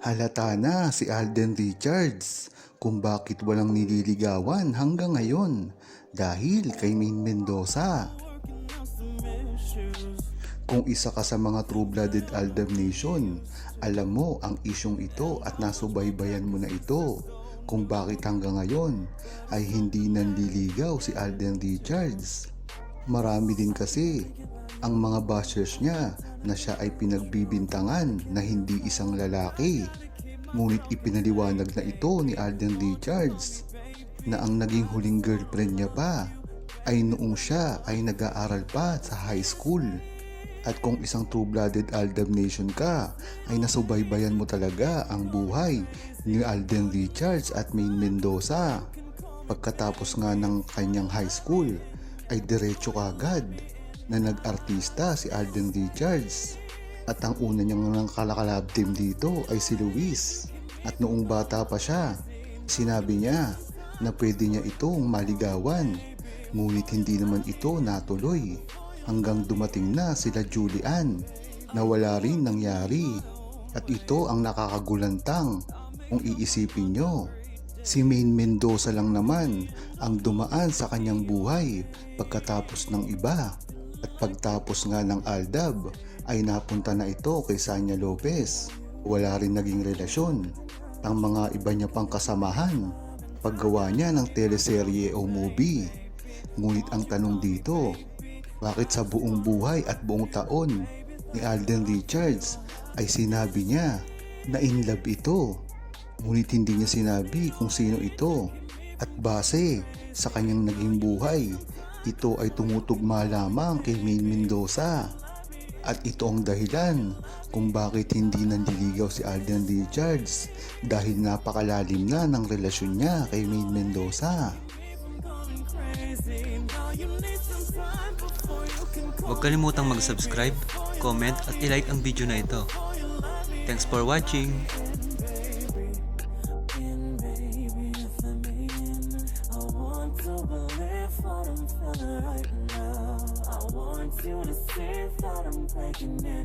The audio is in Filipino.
Halata na si Alden Richards kung bakit walang nililigawan hanggang ngayon dahil kay Main Mendoza. Kung isa ka sa mga true-blooded Aldam Nation, alam mo ang isyong ito at nasubaybayan mo na ito kung bakit hanggang ngayon ay hindi nanliligaw si Alden Richards. Marami din kasi ang mga bashers niya na siya ay pinagbibintangan na hindi isang lalaki. Ngunit ipinaliwanag na ito ni Alden Richards na ang naging huling girlfriend niya pa ay noong siya ay nag-aaral pa sa high school. At kung isang true-blooded Aldam Nation ka, ay nasubaybayan mo talaga ang buhay ni Alden Richards at Main Mendoza. Pagkatapos nga ng kanyang high school, ay diretso kagad na nag-artista si Alden Richards. At ang una niyang ng kalakalab team dito ay si Luis. At noong bata pa siya, sinabi niya na pwede niya itong maligawan. Ngunit hindi naman ito natuloy hanggang dumating na sila Julian na wala rin nangyari. At ito ang nakakagulantang kung iisipin nyo. Si Main Mendoza lang naman ang dumaan sa kanyang buhay pagkatapos ng iba. At pagtapos nga ng Aldab ay napunta na ito kay Sanya Lopez. Wala rin naging relasyon. Ang mga iba niya pang kasamahan paggawa niya ng teleserye o movie. Ngunit ang tanong dito, bakit sa buong buhay at buong taon ni Alden Richards ay sinabi niya na in love ito? Ngunit hindi niya sinabi kung sino ito. At base sa kanyang naging buhay, ito ay tumutugma lamang kay Main Mendoza. At ito ang dahilan kung bakit hindi nandiligaw si Alden Richards dahil napakalalim na ng relasyon niya kay Main Mendoza. Huwag kalimutang mag-subscribe, comment at ilike ang video na ito. Thanks for watching! Right now. I want you to see that I'm breaking it.